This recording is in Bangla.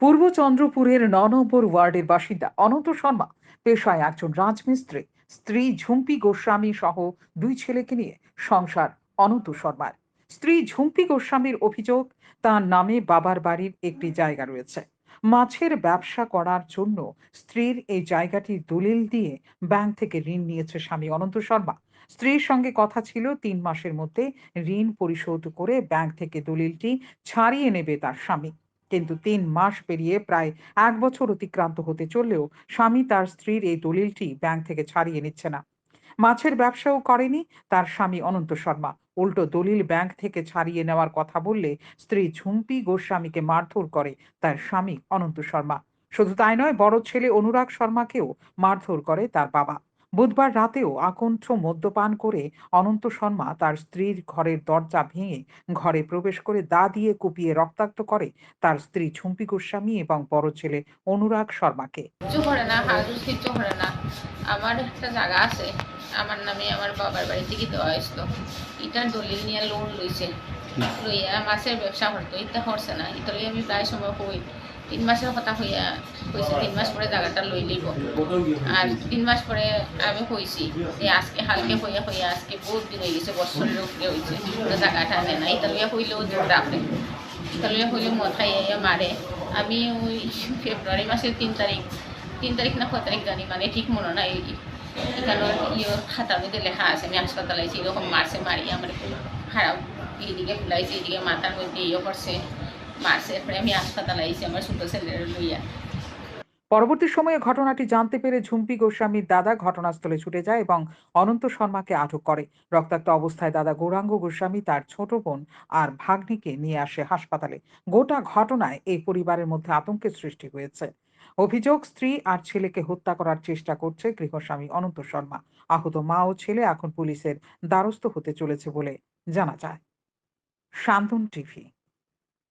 পূর্ব চন্দ্রপুরের ন নম্বর ওয়ার্ডের বাসিন্দা অনন্ত শর্মা পেশায় একজন রাজমিস্ত্রি, স্ত্রী ঝুম্পি গোস্বামী সহ দুই ছেলেকে নিয়ে সংসার অনন্ত শর্মার। স্ত্রী ঝুম্পি গোস্বামীর অভিযোগ, তার নামে বাবার বাড়ির একটি জায়গা রয়েছে। মাছের ব্যবসা করার জন্য স্ত্রীর এই জায়গাটির দলিল দিয়ে ব্যাংক থেকে ঋণ নিয়েছে স্বামী অনন্ত শর্মা। স্ত্রীর সঙ্গে কথা ছিল তিন মাসের মধ্যে ঋণ পরিশোধ করে ব্যাংক থেকে দলিলটি ছাড়িয়ে নেবে তার স্বামী। কিন্তু তিন মাস পেরিয়ে প্রায় এক বছর অতিক্রান্ত হতে চললেও স্বামী তার স্ত্রীর এই দলিলটি ব্যাংক থেকে ছাড়িয়ে নিচ্ছে না। মাছের ব্যবসাও করেনি, তার স্বামী অনন্ত শর্মা। উল্টো দলিল ব্যাংক থেকে ছাড়িয়ে নেওয়ার কথা বললে স্ত্রী ঝুম্পি গোস্বামীকে মারধর করে, তার স্বামী অনন্ত শর্মা। শুধু তাই নয়, বড় ছেলে অনুরাগ শর্মাকেও মারধর করে তার বাবা। বুধবার রাতেও আকণ্ঠ মদ্যপান করে অনন্ত শর্মা তার স্ত্রীর ঘরের দরজা ভেঙে ঘরে প্রবেশ করে দা দিয়ে কুপিয়ে রক্তাক্ত করে তার স্ত্রী ঝুম্পি গোস্বামী এবং বড় ছেলে অনুরাগ শর্মাকে। কিচ্ছু করে না হাজুর কিচ্ছু করে না আমার একটা জায়গা আছে। আমার নামে আমার বাবার বাড়ি থেকে দেওয়া হয়েছিল। ইটার দলিল নিয়ে লোন লইছে। লইয়া মাছের ব্যবসা করতো। ইটা করছে না। ইটা লইয়া আমি প্রায় সময় কই তিন মাসের কথা হইয়া কইছে তিন মাস পরে জায়গাটা লই লইব আর তিন মাস পরে আমি কইছি যে আজকে হালকে হইয়া হইয়া আজকে বহুত দিন হয়ে গেছে, বছরের উপরে হয়েছে জায়গাটা আনে না ইটা লইয়া হইলেও জোর আপনি ইটা লইয়া হইলে মদ খাইয়া মারে। আমি ওই ফেব্রুয়ারি মাসের তিন তারিখ তিন তারিখ না কয় তারিখ জানি মানে ঠিক মনে নাই। এখানে ইয়ে খাতার মধ্যে লেখা আছে, আমি হাসপাতালে এরকম মারছে মারি আমার খারাপ এইদিকে ফুলাইছে এইদিকে মাথার মধ্যে ইয়ে করছে। পরবর্তী সময়ে ঘটনাটি জানতে পেরে ঝুম্পি গোস্বামীর দাদা ঘটনাস্থলে ছুটে যায় এবং অনন্ত শর্মাকে আটক করে। রক্তাক্ত অবস্থায় দাদা গৌরাঙ্গ গোস্বামী তার ছোট বোন আর ভাগ্নিকে নিয়ে আসে হাসপাতালে। গোটা ঘটনায় এই পরিবারের মধ্যে আতঙ্কের সৃষ্টি হয়েছে। অভিযোগ, স্ত্রী আর ছেলেকে হত্যা করার চেষ্টা করছে গৃহস্বামী অনন্ত শর্মা। আহত মা ও ছেলে এখন পুলিশের দ্বারস্থ হতে চলেছে বলে জানা যায়। শান্তন টিভি